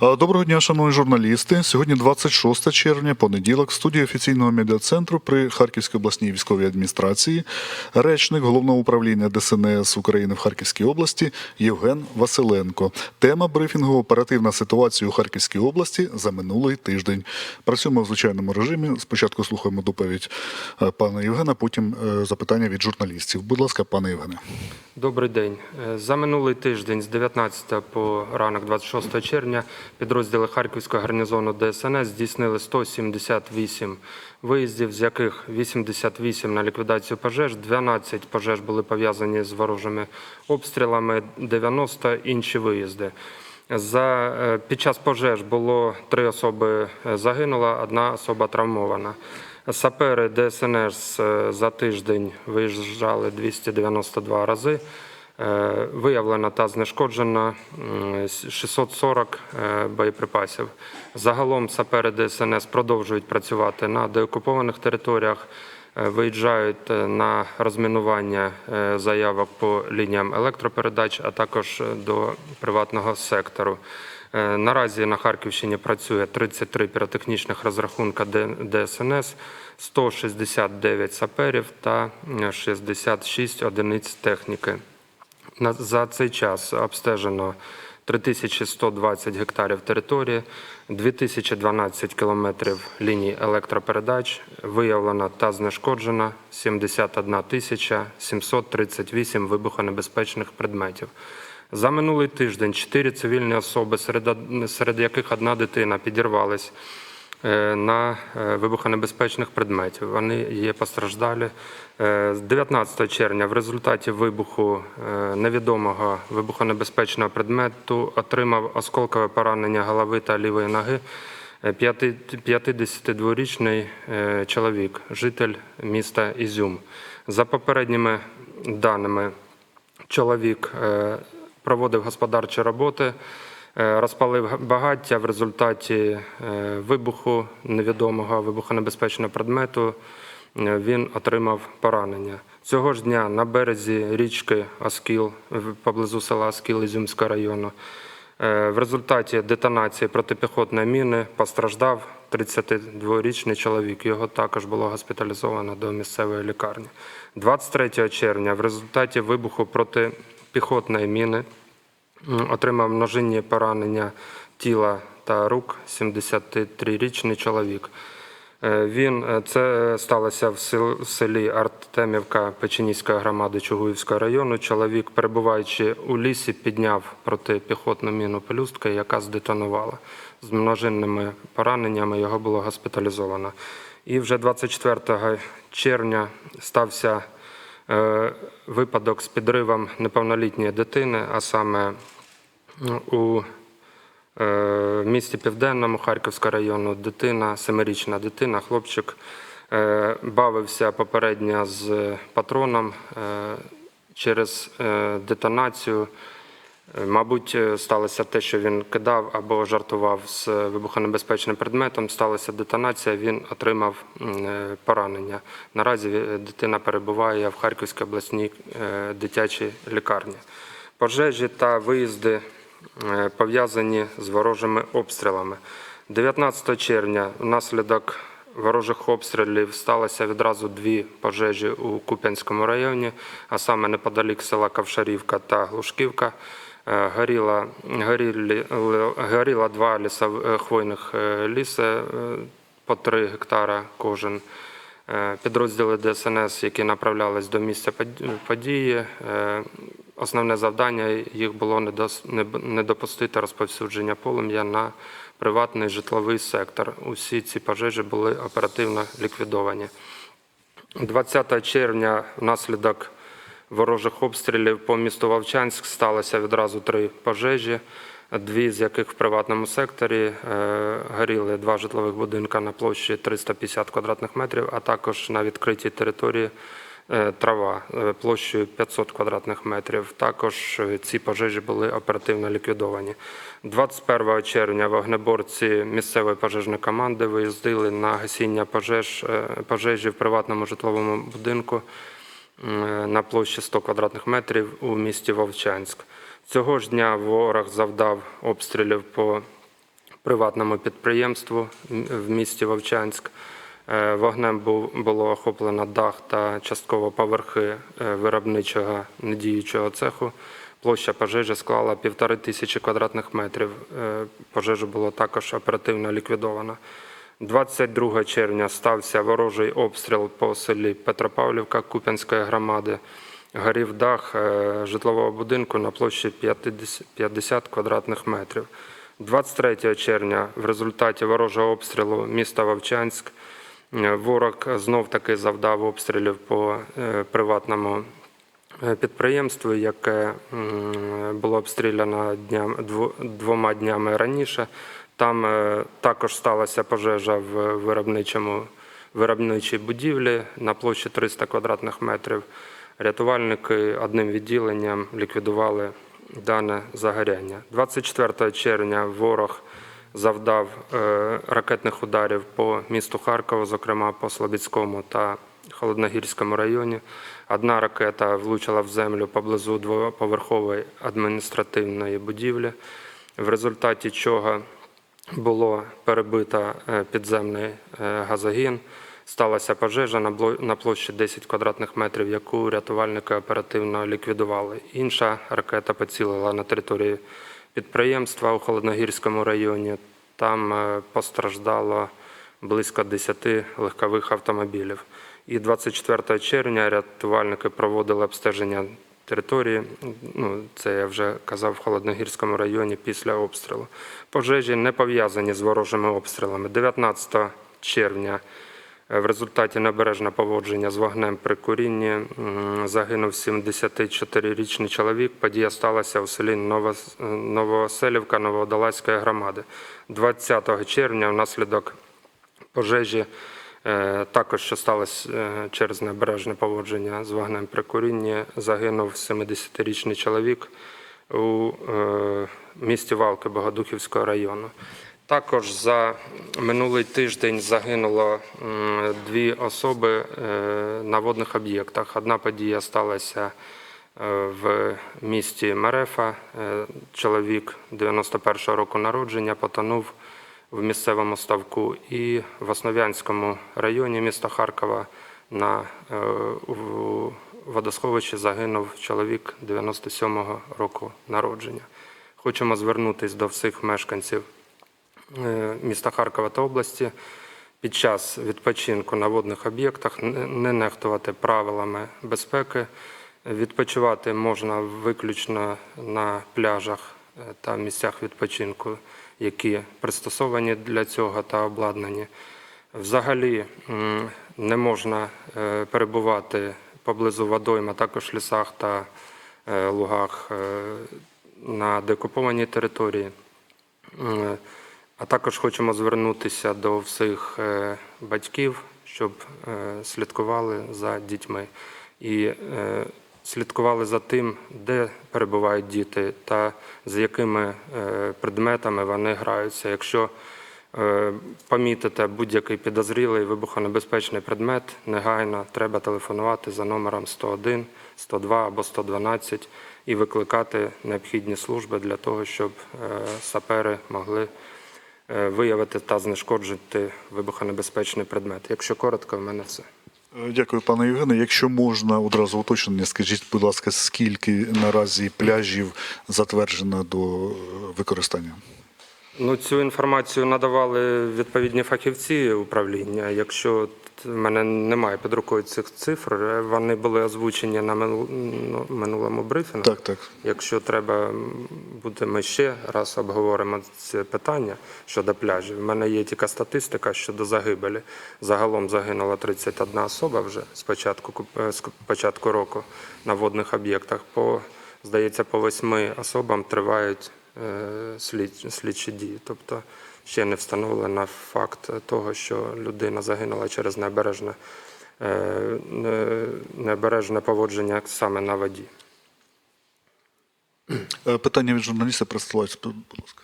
Доброго дня, шановні журналісти. Сьогодні 26 червня, понеділок, в студії офіційного медіацентру при Харківській обласній військовій адміністрації, речник головного управління ДСНС України в Харківській області Євген Василенко. Тема брифінгу оперативна ситуація у Харківській області за минулий тиждень. Працюємо в звичайному режимі. Спочатку слухаємо доповідь е, пана Євгена, потім е, запитання від журналістів. Будь ласка, пане Євгене. Добрий день. Е, За минулий тиждень з 19 по ранок 26 червня підрозділи Харківського гарнізону ДСНС здійснили 178 виїздів, з яких 88 на ліквідацію пожеж, 12 пожеж були пов'язані з ворожими обстрілами, 90 інші виїзди. За, е, під час пожеж було три особи е, загинула, одна особа травмована. Сапери ДСНС е, за тиждень виїжджали 292 рази. Е, Виявлено та знешкоджено м, 640 е, боєприпасів. Загалом сапери ДСНС продовжують працювати на деокупованих територіях, е, виїжджають на розмінування заявок по лініям електропередач, а також до приватного сектору. Наразі на Харківщині працює 33 піротехнічних розрахунка ДСНС, 169 саперів та е, 66 одиниць техніки. За цей час обстежено 3120 гектарів території, 2012 кілометрів ліній електропередач, виявлено та знешкоджено 71 тисяча 738 вибухонебезпечних предметів. За минулий тиждень чотири цивільні особи, серед, яких одна дитина підірвались на е, вибухонебезпечних предметів. Вони є постраждалі. Е, З 19 червня в результаті вибуху е, невідомого вибухонебезпечного предмету отримав осколкове поранення голови та лівої ноги. е, п'яти- 52-річний е, чоловік, житель міста Ізюм. За попередніми даними, чоловік е, проводив господарчі роботи, е, розпалив багаття в результаті е, вибуху невідомого вибухонебезпечного предмету. е, Він отримав поранення. Цього ж дня на березі річки Оскіл в- поблизу села Оскіл Ізюмського району. е, В результаті детонації протипіхотної міни постраждав 32-річний чоловік. Його також було госпіталізовано до місцевої лікарні. 23 червня в результаті вибуху протипіхотної міни отримав множинні поранення тіла та рук 73-річний чоловік. Е, Він е, це сталося в селі Артемівка Печеніської громади Чугуївського району. Чоловік, перебуваючи у лісі, підняв протипіхотну міну пелюстка, яка здетонувала. З множинними пораненнями його було госпіталізовано. І вже 24 червня стався випадок з підривом неповнолітньої дитини, а саме у е, місті Південному Харківського району дитина, семирічна дитина, хлопчик е, бавився попередньо з патроном е, через е, детонацію. Е, Мабуть, е, сталося те, що він кидав або жартував з вибухонебезпечним предметом. Сталася детонація, він отримав е, поранення. Наразі дитина перебуває в Харківській обласній дитячій лікарні. Пожежі та виїзди пов'язані з ворожими обстрілами. 19 червня внаслідок ворожих обстрілів сталося відразу дві пожежі у Куп'янському районі, а саме неподалік села Ковшарівка та Глушківка. Е, Горіла, горілі, горіла два лісов, е, хвойних е, ліси е, по 3 гектара кожен. Е, Підрозділи ДСНС, які направлялись до місця події, е, основне завдання їх було не допустити розповсюдження полум'я на приватний житловий сектор. Усі ці пожежі були оперативно ліквідовані. 20 червня внаслідок ворожих обстрілів по місту Вовчанськ сталося відразу три пожежі, дві з яких в приватному секторі е, горіли два житлових будинка на площі 350 квадратних метрів, а також на відкритій території е, трава е, площею 500 квадратних метрів. Також ці пожежі були оперативно ліквідовані. 21 червня вогнеборці місцевої пожежної команди виїздили на гасіння пожеж, пожежі в приватному житловому будинку на площі 100 квадратних метрів у місті Вовчанськ. Цього ж дня ворог завдав обстрілів по приватному підприємству в місті Вовчанськ. Е, Вогнем було охоплено дах та частково поверхи е, виробничого недіючого цеху. Площа пожежі склала півтори тисячі квадратних метрів. Е, Пожежа було також оперативно ліквідовано. 22 червня стався ворожий обстріл по селі Петропавлівка Куп'янської громади. Горів дах е, житлового будинку на площі 50 50 квадратних метрів. 23 червня в результаті ворожого обстрілу міста Вовчанськ е, ворог знов таки завдав обстрілів по е, приватному підприємству, яке було обстріляно двома днями раніше. Там е, також сталася пожежа в виробничому виробничій будівлі на площі 300 квадратних метрів. Рятувальники одним відділенням ліквідували дане загоряння. 24 червня ворог завдав е, ракетних ударів по місту Харкову, зокрема по Слобідському та Холодногірському районі. Одна ракета влучила в землю поблизу двоповерхової адміністративної будівлі, в результаті чого було перебито е, підземний е, газогін. Сталася пожежа на площі 10 квадратних метрів, яку рятувальники оперативно ліквідували. Інша ракета поцілила на території підприємства у Холодногірському районі. Там е, постраждало близько 10 легкових автомобілів. І 24 червня рятувальники проводили обстеження території. Ну, це я вже казав в Холодногірському районі після обстрілу. Пожежі не пов'язані з ворожими обстрілами. 19 червня е, в результаті небережного поводження з вогнем при курінні загинув 74-річний чоловік. Подія сталася у селі Новос- Новооселівка Новоодолазької громади. 20 червня внаслідок пожежі, е, також що сталося е, через небережне поводження з вогнем при курінні, загинув 70-річний чоловік у е, місті Валки Богодухівського району. Також за минулий тиждень загинуло дві особи е, на водних об'єктах. Одна подія сталася е, в місті Мерефа. Е, Чоловік 91-го року народження потонув в місцевому ставку і в Основ'янському районі міста Харкова на е, водосховищі загинув чоловік 97-го року народження. Хочемо звернутися до всіх мешканців е, міста Харкова та області під час відпочинку на водних об'єктах не- не нехтувати правилами безпеки. Відпочивати можна виключно на пляжах е, та місцях відпочинку, які пристосовані для цього та обладнані. Взагалі не можна е, перебувати поблизу водойм, а також лісах та е, лугах е, на деокупованій території. А також хочемо звернутися до всіх батьків, щоб слідкували за дітьми і слідкували за тим, де перебувають діти та з якими е, предметами вони граються. Якщо е, помітите будь-який підозрілий вибухонебезпечний предмет, негайно треба телефонувати за номером 101, 102 або 112 і викликати необхідні служби для того, щоб е, сапери могли виявити та знешкоджити вибухонебезпечний предмет. Якщо коротко, в мене все. Дякую, пане Євгене. Якщо можна одразу уточнення, скажіть, будь ласка, скільки наразі пляжів затверджено до е, використання? Ну, цю інформацію надавали відповідні фахівці управління. Якщо в мене немає під рукою цих цифр, вони були озвучені на ну, минулому брифінгу. Так, так. Якщо треба буде, ми ще раз обговоримо це питання щодо пляжів. У мене є тільки статистика щодо загибелі. Загалом загинула 31 особа вже з початку, е, з початку року на водних об'єктах. По, здається, по восьми особам тривають е, слід, слідчі дії. Тобто ще не встановлено факт того, що людина загинула через необережне, е, необережне поводження саме на воді. Е, Питання від журналіста представляється, будь ласка.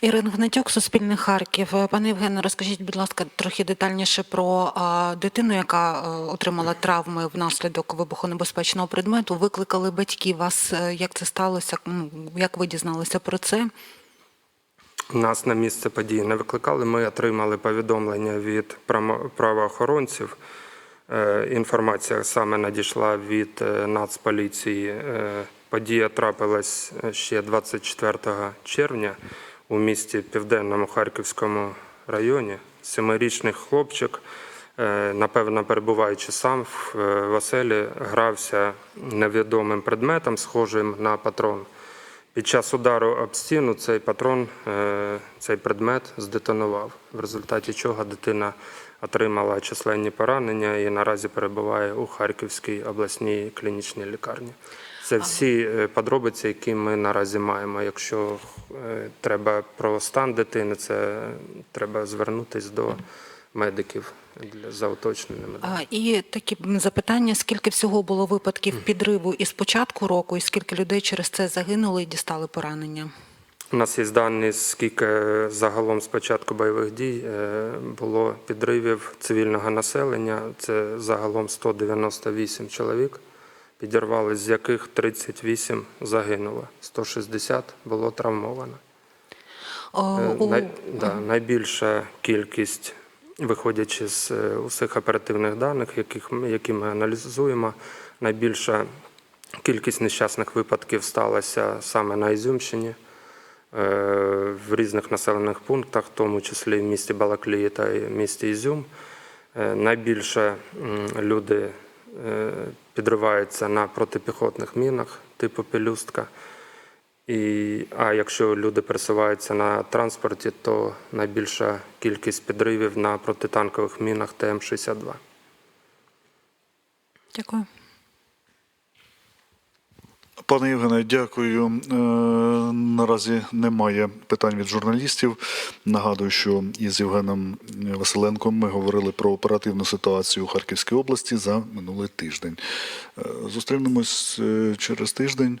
Ірина Гнатюк, Суспільне Харків. Пане Євгене, розкажіть, будь ласка, трохи детальніше про а, дитину, яка е, отримала травми внаслідок вибухонебезпечного предмету. Викликали батьків вас. Як це сталося? Як ви дізналися про це? Нас на місце події не викликали. Ми отримали повідомлення від правоохоронців. Е, Інформація саме надійшла від е, Нацполіції. Е, Подія трапилась ще 24 червня у місті Південному Харківському районі. Семирічний хлопчик, напевно, перебуваючи сам в оселі, грався невідомим предметом, схожим на патрон. Під час удару об стіну цей патрон, е, цей предмет здетонував, в результаті чого дитина отримала численні поранення і наразі перебуває у Харківській обласній клінічній лікарні. Це всі е, подробиці, які ми наразі маємо. Якщо е, треба про стан дитини, це треба звернутися до медиків для за уточненими. А, І такі запитання: скільки всього було випадків підриву із початку року, і скільки людей через це загинули і дістали поранення? У нас є дані, скільки загалом з початку бойових дій е, було підривів цивільного населення. Це загалом 198 чоловік, підірвали, з яких 38 загинуло, 160 було травмовано. О, Е, Най, да, найбільша кількість, виходячи з е, усіх оперативних даних, яких, які ми аналізуємо, найбільша кількість нещасних випадків сталася саме на Ізюмщині, е, в різних населених пунктах, в тому числі в місті Балаклії та місті Ізюм. Е, Найбільше люди підриваються на протипіхотних мінах типу пелюстка. І, а якщо люди пересуваються на транспорті, то найбільша кількість підривів на протитанкових мінах ТМ-62. Дякую. Пане Євгене, дякую. Е, Наразі немає питань від журналістів. Нагадую, що із Євгеном Василенком ми говорили про оперативну ситуацію у Харківській області за минулий тиждень. Е, Зустрінемось е, через тиждень.